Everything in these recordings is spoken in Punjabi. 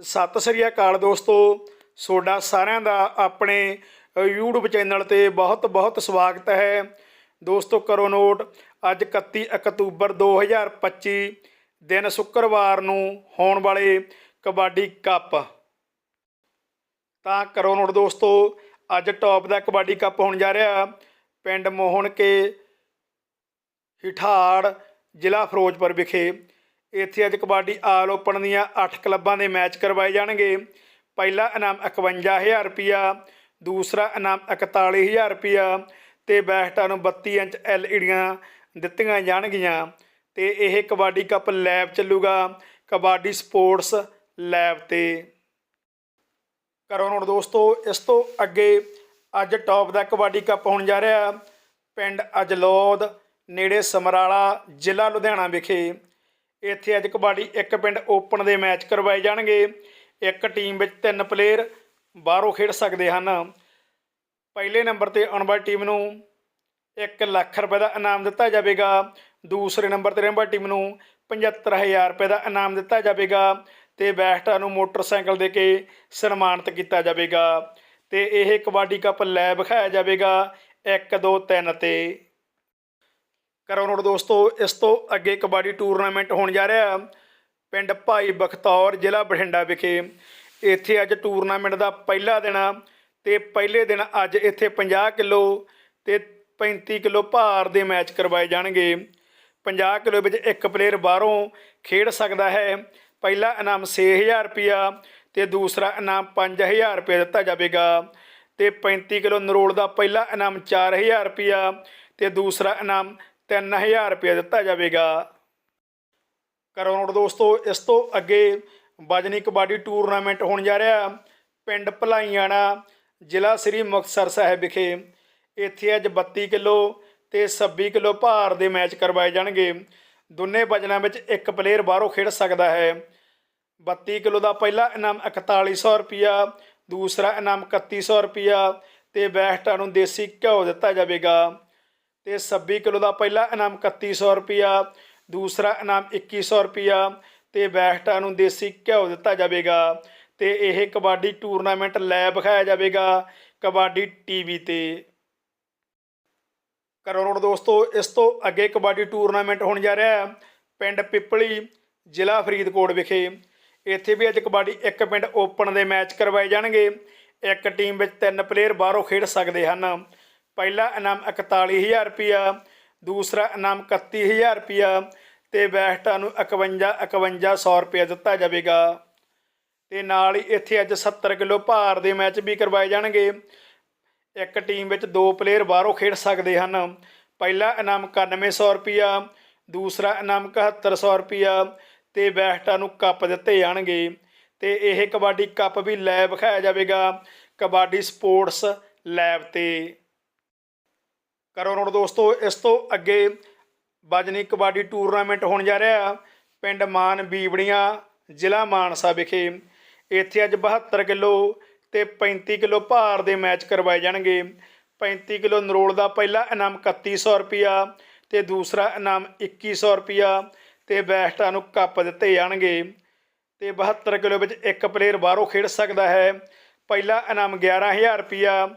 ਸਤਿ ਸ੍ਰੀ ਅਕਾਲ ਦੋਸਤੋ। ਤੁਹਾਡਾ ਸਾਰਿਆਂ ਦਾ ਆਪਣੇ ਅ, YouTube ਚੈਨਲ ਤੇ ਬਹੁਤ ਬਹੁਤ ਸਵਾਗਤ ਹੈ। ਦੋਸਤੋ ਕਰੋ ਨੋਟ ਅੱਜ 31 ਅਕਤੂਬਰ 2025 ਦਿਨ ਸ਼ੁੱਕਰਵਾਰ ਨੂੰ ਹੋਣ ਵਾਲੇ ਕਬੱਡੀ ਕੱਪ। ਤਾਂ ਕਰੋ ਨੋਟ ਦੋਸਤੋ ਅੱਜ ਟੌਪ ਦਾ ਕਬੱਡੀ ਕੱਪ ਹੋਣ ਜਾ ਰਿਹਾ। ਪਿੰਡ ਮੋਹਣ ਕੇ ਹਿਠਾੜ ਜ਼ਿਲ੍ਹਾ ਫਿਰੋਜ਼ਪੁਰ ਵਿਖੇ। ਇੱਥੇ ਅੱਜ ਕਬੱਡੀ ਆਲ ਓਪਨ ਦੀਆਂ 8 ਕਲੱਬਾਂ ਦੇ ਮੈਚ ਕਰਵਾਏ ਜਾਣਗੇ। ਪਹਿਲਾ ਇਨਾਮ 51000 ਰੁਪਿਆ ਦੂਸਰਾ ਇਨਾਮ 41000 ਰੁਪਿਆ ਤੇ ਬੈਸਟਾਂ ਨੂੰ 32 ਇੰਚ ਐਲਈਡੀਆਂ ਦਿੱਤੀਆਂ ਜਾਣਗੀਆਂ। ਤੇ ਇਹ ਕਬੱਡੀ ਕੱਪ ਲੈਬ ਚੱਲੂਗਾ ਕਬੱਡੀ ਸਪੋਰਟਸ ਲੈਬ ਤੇ। ਕਰੋ ਨੋਟ ਦੋਸਤੋ, ਇਸ ਤੋਂ ਅੱਗੇ ਅੱਜ ਟੌਪ ਦਾ ਕਬੱਡੀ ਕੱਪ ਹੋਣ ਜਾ ਰਿਹਾ ਪਿੰਡ ਅਜਲੌਦ, ਨੇੜੇ ਸਮਰਾਲਾ, ਜ਼ਿਲ੍ਹਾ ਲੁਧਿਆਣਾ ਵਿਖੇ। ਇੱਥੇ ਅੱਜ ਕਬੱਡੀ ਇੱਕ ਪਿੰਡ ਓਪਨ ਦੇ ਮੈਚ ਕਰਵਾਏ ਜਾਣਗੇ। ਇੱਕ ਟੀਮ ਵਿੱਚ ਤਿੰਨ ਪਲੇਅਰ ਬਾਹਰੋਂ ਖੇਡ ਸਕਦੇ ਹਨ। ਪਹਿਲੇ ਨੰਬਰ ਤੇ ਆਉਣ ਵਾਲੀ ਟੀਮ ਨੂੰ 1 ਲੱਖ ਰੁਪਏ ਦਾ ਇਨਾਮ ਦਿੱਤਾ ਜਾਵੇਗਾ। ਦੂਸਰੇ ਨੰਬਰ ਤੇ ਰਹਿਣ ਵਾਲੀ ਟੀਮ ਨੂੰ 75000 ਰੁਪਏ ਦਾ ਇਨਾਮ ਦਿੱਤਾ ਜਾਵੇਗਾ ਤੇ ਬੈਸਟਾਂ ਨੂੰ ਮੋਟਰਸਾਈਕਲ ਦੇ ਕੇ ਸਨਮਾਨਿਤ ਕੀਤਾ ਜਾਵੇਗਾ। ਤੇ ਇਹ ਕਬੱਡੀ ਕੱਪ ਲੈ ਵਿਖਾਇਆ ਜਾਵੇਗਾ। 1 2 3 ਤੇ ਕਰੋ ਨੋਟ ਦੋਸਤੋ, ਇਸ ਤੋਂ ਅੱਗੇ ਕਬੱਡੀ ਟੂਰਨਾਮੈਂਟ ਹੋਣ ਜਾ ਰਿਹਾ। ਪਿੰਡ ਭਾਈ ਬਖਤੌਰ, ਜ਼ਿਲ੍ਹਾ ਬਠਿੰਡਾ ਵਿਖੇ। ਇੱਥੇ ਅੱਜ ਟੂਰਨਾਮੈਂਟ ਦਾ ਪਹਿਲਾ ਦਿਨ ਆ ਤੇ ਪਹਿਲੇ ਦਿਨ ਅੱਜ ਇੱਥੇ 50 ਕਿਲੋ ਤੇ 35 ਕਿਲੋ ਭਾਰ ਦੇ ਮੈਚ ਕਰਵਾਏ ਜਾਣਗੇ। 50 ਕਿਲੋ ਵਿੱਚ ਇੱਕ ਪਲੇਅਰ ਬਾਹਰੋਂ ਖੇਡ ਸਕਦਾ ਹੈ। ਪਹਿਲਾ ਇਨਾਮ 6000 ਰੁਪਿਆ ਤੇ ਦੂਸਰਾ ਇਨਾਮ 5000 ਰੁਪਏ ਦਿੱਤਾ ਜਾਵੇਗਾ। ਤੇ 35 ਕਿਲੋ ਨਰੋਲ ਦਾ ਪਹਿਲਾ ਇਨਾਮ 4000 ਰੁਪਿਆ ਤੇ ਦੂਸਰਾ ਇਨਾਮ 3000 ਰੁਪਏ ਦਿੱਤਾ ਜਾਵੇਗਾ। ਕਰੋ ਨੋਟ ਦੋਸਤੋ, ਇਸ ਤੋਂ ਅੱਗੇ ਵਜਨੀ ਕਬੱਡੀ ਟੂਰਨਾਮੈਂਟ ਹੋਣ ਜਾ ਰਿਹਾ। ਪਿੰਡ ਭਲਾਈਆਣਾ, ਜ਼ਿਲ੍ਹਾ ਸ੍ਰੀ ਮੁਕਤਸਰ ਸਾਹਿਬ ਵਿਖੇ। ਇੱਥੇ ਅੱਜ 32 ਕਿਲੋ ਤੇ 26 ਕਿਲੋ ਭਾਰ ਦੇ ਮੈਚ ਕਰਵਾਏ ਜਾਣਗੇ। ਦੋਨੇ ਵਜਨਾਂ ਵਿੱਚ ਇੱਕ ਪਲੇਅਰ ਬਾਹਰੋਂ ਖੇਡ ਸਕਦਾ ਹੈ। 32 ਕਿਲੋ ਦਾ ਪਹਿਲਾ ਇਨਾਮ 4100 ਰੁਪਿਆ ਦੂਸਰਾ ਇਨਾਮ 3100 ਰੁਪਿਆ ਤੇ ਬੈਸਟਾਂ ਨੂੰ ਦੇਸੀ ਘਿਓ ਦਿੱਤਾ ਜਾਵੇਗਾ। ਤੇ 26 ਕਿਲੋ ਦਾ ਪਹਿਲਾ ਇਨਾਮ 3100 ਰੁਪਿਆ ਦੂਸਰਾ ਇਨਾਮ 2100 ਰੁਪਿਆ ਤੇ ਬੈਸਟਾਂ ਨੂੰ ਦੇਸੀ ਘਿਓ ਦਿੱਤਾ ਜਾਵੇਗਾ ਤੇ ਇਹ ਕਬੱਡੀ ਟੂਰਨਾਮੈਂਟ ਲੈ ਵਿਖਾਇਆ ਜਾਵੇਗਾ ਕਬੱਡੀ ਟੀਵੀ ਤੇ। ਕਰੋੜ ਦੋਸਤੋ, ਇਸ ਤੋਂ ਅੱਗੇ ਕਬੱਡੀ ਟੂਰਨਾਮੈਂਟ ਹੋਣ ਜਾ ਰਿਹਾ ਹੈ ਪਿੰਡ ਪਿੱਪਲੀ, ਜ਼ਿਲ੍ਹਾ ਫਰੀਦਕੋਟ ਵਿਖੇ। ਇੱਥੇ ਵੀ ਅੱਜ ਕਬੱਡੀ ਇੱਕ ਪਿੰਡ ਓਪਨ ਦੇ ਮੈਚ ਕਰਵਾਏ ਜਾਣਗੇ। ਇੱਕ ਟੀਮ ਵਿੱਚ ਤਿੰਨ ਪਲੇਅਰ ਬਾਹਰੋਂ ਖੇਡ ਸਕਦੇ ਹਨ। ਪਹਿਲਾ ਇਨਾਮ 41000 ਰੁਪਿਆ ਦੂਸਰਾ ਇਨਾਮ 31000 ਰੁਪਿਆ ਤੇ ਬੈਸਟਾਂ ਨੂੰ 51 5100 ਰੁਪਿਆ ਦਿੱਤਾ ਜਾਵੇਗਾ। ਤੇ ਨਾਲ ਹੀ ਇੱਥੇ ਅੱਜ 70 ਕਿਲੋ ਭਾਰ ਦੇ ਮੈਚ ਵੀ ਕਰਵਾਏ ਜਾਣਗੇ। ਇੱਕ ਟੀਮ ਵਿੱਚ ਦੋ ਪਲੇਅਰ ਬਾਹਰੋਂ ਖੇਡ ਸਕਦੇ ਹਨ। ਪਹਿਲਾ ਇਨਾਮ 9100 ਰੁਪਿਆ ਦੂਸਰਾ ਇਨਾਮ 7100 ਰੁਪਿਆ ਤੇ ਬੈਸਟਾਂ ਨੂੰ ਕੱਪ ਦਿੱਤੇ ਜਾਣਗੇ। ਤੇ ਇਹ ਕਬੱਡੀ ਕੱਪ ਵੀ ਲੈ ਵਿਖਾਇਆ ਜਾਵੇਗਾ, ਕਬੱਡੀ ਸਪੋਰਟਸ ਲੈਬ ਤੇ। ਕਰੋ ਨੋਟ ਦੋਸਤੋ, ਇਸ ਤੋਂ ਅੱਗੇ ਵਜਨੀ ਕਬੱਡੀ ਟੂਰਨਾਮੈਂਟ ਹੋਣ ਜਾ ਰਿਹਾ ਪਿੰਡ ਮਾਨ ਬੀਬੜੀਆਂ, ਜ਼ਿਲ੍ਹਾ ਮਾਨਸਾ ਵਿਖੇ। ਇੱਥੇ ਅੱਜ 72 ਕਿਲੋ ਤੇ 35 ਕਿਲੋ ਭਾਰ ਦੇ ਮੈਚ ਕਰਵਾਏ ਜਾਣਗੇ। 35 ਕਿਲੋ ਨਰੋਲ ਦਾ ਪਹਿਲਾ ਇਨਾਮ 3100 ਰੁਪਿਆ ਤੇ ਦੂਸਰਾ ਇਨਾਮ 2100 ਰੁਪਿਆ ਤੇ ਬੈਸਟਾਂ ਨੂੰ ਕੱਪ ਦਿੱਤੇ ਜਾਣਗੇ। ਤੇ 72 ਕਿਲੋ ਵਿੱਚ ਇੱਕ ਪਲੇਅਰ ਬਾਹਰੋਂ ਖੇਡ ਸਕਦਾ ਹੈ। ਪਹਿਲਾ ਇਨਾਮ 11000 ਰੁਪਿਆ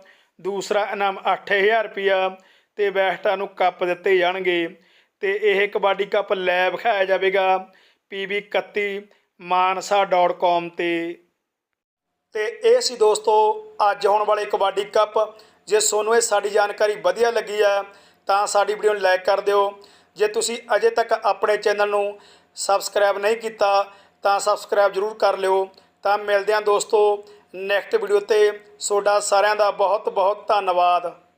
ਦੂਸਰਾ ਇਨਾਮ 8000 ਰੁਪਿਆ ਤੇ ਬੈਸਟਾਂ ਨੂੰ ਕੱਪ ਦਿੱਤੇ ਜਾਣਗੇ ਤੇ ਇਹ ਕਬੱਡੀ ਕੱਪ ਲੈ ਵਿਖਾਇਆ ਜਾਵੇਗਾ। pb31 ਮਾਨਸਾ.com ਤੇ। ਤੇ ਇਹ ਸੀ ਦੋਸਤੋ, ਅੱਜ ਹੋਣ ਵਾਲੇ ਕਬੱਡੀ ਕੱਪ। ਜੇ ਤੁਹਾਨੂੰ ਇਹ ਸਾਡੀ ਜਾਣਕਾਰੀ ਵਧੀਆ ਲੱਗੀ ਹੈ, ਤਾਂ ਸਾਡੀ ਵੀਡੀਓ ਨੂੰ ਲਾਈਕ ਕਰ ਦਿਓ। ਜੇ ਤੁਸੀਂ ਅਜੇ ਤੱਕ ਆਪਣੇ ਚੈਨਲ ਨੂੰ ਸਬਸਕ੍ਰਾਈਬ ਨਹੀਂ ਕੀਤਾ, ਤਾਂ ਸਬਸਕ੍ਰਾਈਬ ਜ਼ਰੂਰ ਕਰ ਲਿਓ। ਤਾਂ ਮਿਲਦੇ ਹਾਂ ਦੋਸਤੋ, ਨੈਕਸਟ ਵੀਡੀਓ ਤੇ। ਤੁਹਾਡਾ ਸਾਰਿਆਂ ਦਾ ਬਹੁਤ ਬਹੁਤ ਧੰਨਵਾਦ।